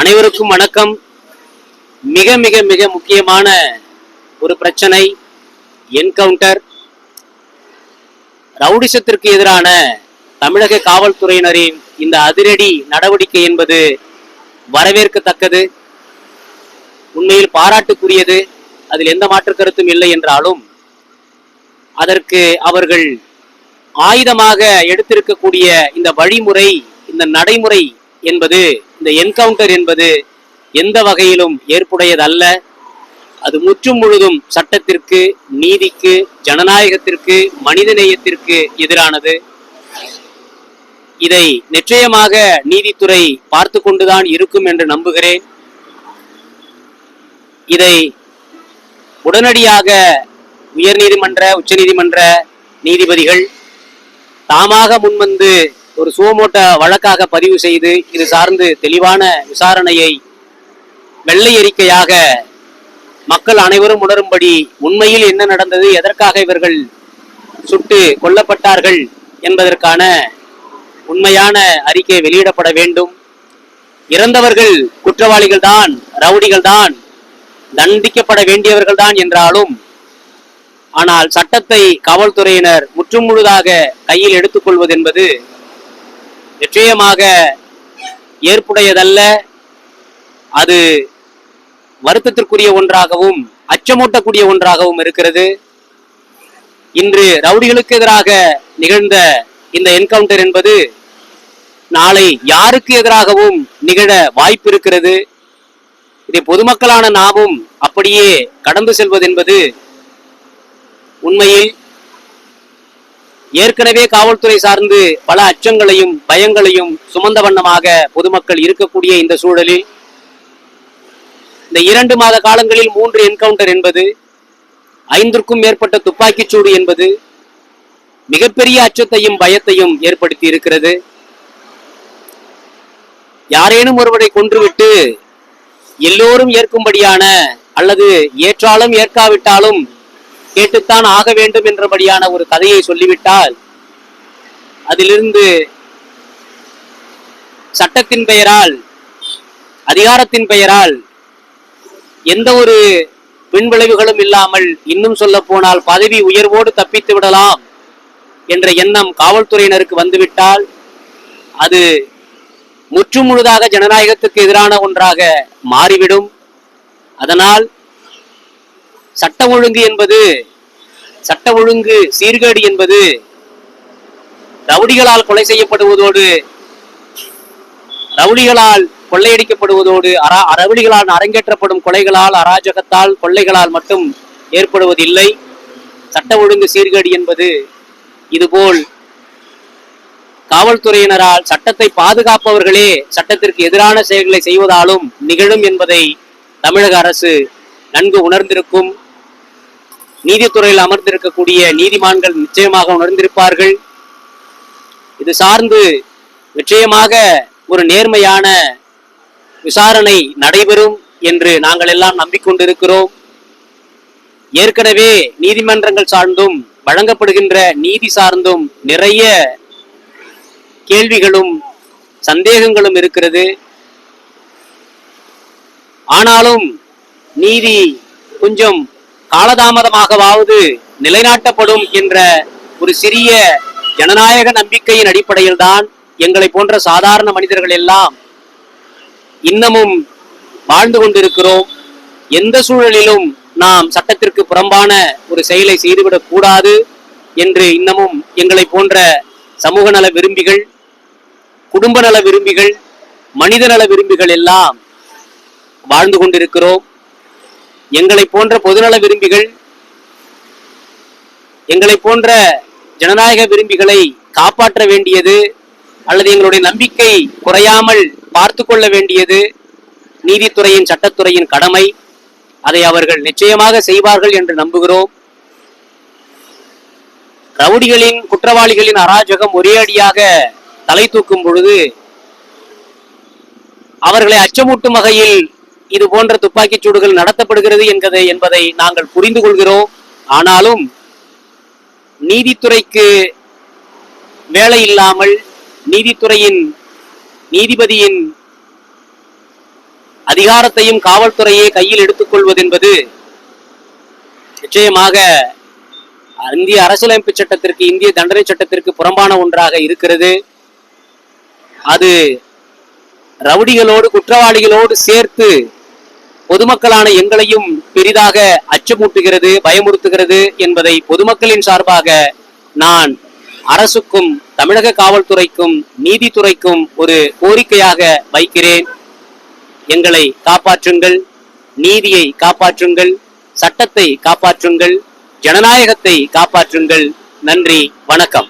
அனைவருக்கும் வணக்கம். மிக மிக மிக முக்கியமான ஒரு பிரச்சனை என்கவுண்டர். ரவுடிசத்திற்கு எதிரான தமிழக காவல்துறையினரின் இந்த அதிரடி நடவடிக்கை என்பது வரவேற்கத்தக்கது. உண்மையில் பாராட்டுக்குரியது. அதில் எந்த மாற்று கருத்தும் இல்லை என்றாலும் அதற்கு அவர்கள் ஆயுதமாக எடுத்திருக்கக்கூடிய இந்த வழிமுறை இந்த நடைமுறை என்பது இந்த என்கவுண்டர் என்பது எந்த வகையிலும் ஏற்புடையதல்ல. அது முற்றும் முழுதும் சட்டத்திற்கு நீதிக்கு ஜனநாயகத்திற்கு மனிதநேயத்திற்கு எதிரானது. இதை நிச்சயமாக நீதித்துறை பார்த்து கொண்டுதான் இருக்கும் என்று நம்புகிறேன். இதை உடனடியாக உயர்நீதிமன்ற உச்சநீதிமன்ற நீதிபதிகள் தாமாக முன்வந்து ஒரு சுவமோட்ட வழக்காக பதிவு செய்து இது சார்ந்து தெளிவான விசாரணையை வெள்ளை அறிக்கையாக மக்கள் அனைவரும் உணரும்படி உண்மையில் என்ன நடந்தது எதற்காக இவர்கள் சுட்டு கொல்லப்பட்டார்கள் என்பதற்கான உண்மையான அறிக்கை வெளியிடப்பட வேண்டும். இறந்தவர்கள் குற்றவாளிகள் தான் ரவுடிகள் தான் தண்டிக்கப்பட வேண்டியவர்கள் தான் என்றாலும் ஆனால் சட்டத்தை காவல்துறையினர் முற்றும் முழுதாக கையில் எடுத்துக்கொள்வது என்பது நிச்சயமாக ஏற்புடையதல்ல. அது வருத்தத்திற்குரிய ஒன்றாகவும் அச்சமூட்டக்கூடிய ஒன்றாகவும் இருக்கிறது. இன்று ரவுடிகளுக்கு எதிராக நிகழ்ந்த இந்த என்கவுண்டர் என்பது நாளை யாருக்கு எதிராகவும் நிகழ வாய்ப்பு இருக்கிறது? இதை பொதுமக்களான நாமும் அப்படியே கடந்து செல்வது என்பது உண்மையில் ஏற்கனவே காவல்துறை சார்ந்து பல அச்சங்களையும் பயங்களையும் சுமந்த வண்ணமாக பொதுமக்கள் இருக்கக்கூடிய இந்த சூழலில் இந்த இரண்டு மாத காலங்களில் மூன்று என்கவுண்டர் என்பது ஐந்திற்கும் மேற்பட்ட துப்பாக்கிச் சூடு என்பது மிகப்பெரிய அச்சத்தையும் பயத்தையும் ஏற்படுத்தி இருக்கிறது. யாரேனும் ஒருவரை கொன்றுவிட்டு எல்லோரும் ஏற்கும்படியான அல்லது ஏற்றாலும் ஏற்காவிட்டாலும் கேட்டுத்தான் ஆக வேண்டும் என்றபடியான ஒரு கதையை சொல்லிவிட்டால் அதிலிருந்து சட்டத்தின் பெயரால் அதிகாரத்தின் பெயரால் எந்த ஒரு பின்விளைவுகளும் இல்லாமல் இன்னும் சொல்ல போனால் பதவி உயர்வோடு தப்பித்து விடலாம் என்ற எண்ணம் காவல்துறையினருக்கு வந்துவிட்டால் அது முற்றும் முழுதாக ஜனநாயகத்துக்கு எதிரான ஒன்றாக மாறிவிடும். அதனால் சட்ட ஒழுங்கு என்பது சட்ட ஒழுங்கு சீர்கேடு என்பது ரவுடிகளால் கொலை செய்யப்படுவதோடு ரவுடிகளால் கொள்ளையடிக்கப்படுவதோடு அரா ரவுடிகளால் அரங்கேற்றப்படும் கொலைகளால் அராஜகத்தால் கொள்ளைகளால் மட்டும் ஏற்படுவதில்லை. சட்ட ஒழுங்கு சீர்கேடு என்பது இதுபோல் காவல்துறையினரால் சட்டத்தை பாதுகாப்பவர்களே சட்டத்திற்கு எதிரான செயல்களை செய்வதாலும் நிகழும் என்பதை தமிழக அரசு நன்கு உணர்ந்திருக்கும். நீதித்துறையில் அமர்ந்திருக்கக்கூடிய நீதிமான்கள் நிச்சயமாக உணர்ந்திருப்பார்கள். இது சார்ந்து நிச்சயமாக ஒரு நேர்மையான விசாரணை நடைபெறும் என்று நாங்கள் எல்லாம் நம்பிக்கொண்டிருக்கிறோம். ஏற்கனவே நீதிமன்றங்கள் சார்ந்தும் வழங்கப்படுகின்ற நீதி சார்ந்தும் நிறைய கேள்விகளும் சந்தேகங்களும் இருக்கிறது. ஆனாலும் நீதி கொஞ்சம் காலதாமதமாகவாவது நிலைநாட்டப்படும் என்ற ஒரு சிறிய ஜனநாயக நம்பிக்கையின் அடிப்படையில் தான் எங்களை போன்ற சாதாரண மனிதர்கள் எல்லாம் இன்னமும் வாழ்ந்து கொண்டிருக்கிறோம். எந்த சூழலிலும் நாம் சட்டத்திற்கு புறம்பான ஒரு செயலை செய்துவிடக் கூடாது என்று இன்னமும் எங்களை போன்ற சமூக நல விரும்பிகள் குடும்ப நல விரும்பிகள் மனித நல விரும்பிகள் எல்லாம் வாழ்ந்து கொண்டிருக்கிறோம். எங்களை போன்ற பொதுநல விரும்பிகள் எங்களை போன்ற ஜனநாயக விரும்பிகளை காப்பாற்ற வேண்டியது அல்லது எங்களுடைய நம்பிக்கை குறையாமல் பார்த்து கொள்ள வேண்டியது நீதித்துறையின் சட்டத்துறையின் கடமை. அதை அவர்கள் நிச்சயமாக செய்வார்கள் என்று நம்புகிறோம். ரவுடிகளின் குற்றவாளிகளின் அராஜகம் ஒரே அடியாக தலை தூக்கும் பொழுது அவர்களை அச்சமூட்டும் வகையில் இது போன்ற துப்பாக்கிச் சூடுகள் நடத்தப்படுகிறது என்பதை என்பதை நாங்கள் புரிந்து கொள்கிறோம். ஆனாலும் நீதித்துறைக்கு வேலை இல்லாமல் நீதித்துறையின் நீதிபதியின் அதிகாரத்தையும் காவல்துறையே கையில் எடுத்துக்கொள்வது என்பது நிச்சயமாக இந்திய அரசியலமைப்பு சட்டத்திற்கு இந்திய தண்டனை சட்டத்திற்கு புறம்பான ஒன்றாக இருக்கிறது. அது ரவுடிகளோடு குற்றவாளிகளோடு சேர்த்து பொதுமக்களான எங்களையும் பெரிதாக அச்சமூட்டுகிறது பயமுறுத்துகிறது என்பதை பொதுமக்களின் சார்பாக நான் அரசுக்கும் தமிழக காவல்துறைக்கும் நீதித்துறைக்கும் ஒரு கோரிக்கையாக வைக்கிறேன். எங்களை காப்பாற்றுங்கள் நீதியை காப்பாற்றுங்கள் சட்டத்தை காப்பாற்றுங்கள் ஜனநாயகத்தை காப்பாற்றுங்கள். நன்றி வணக்கம்.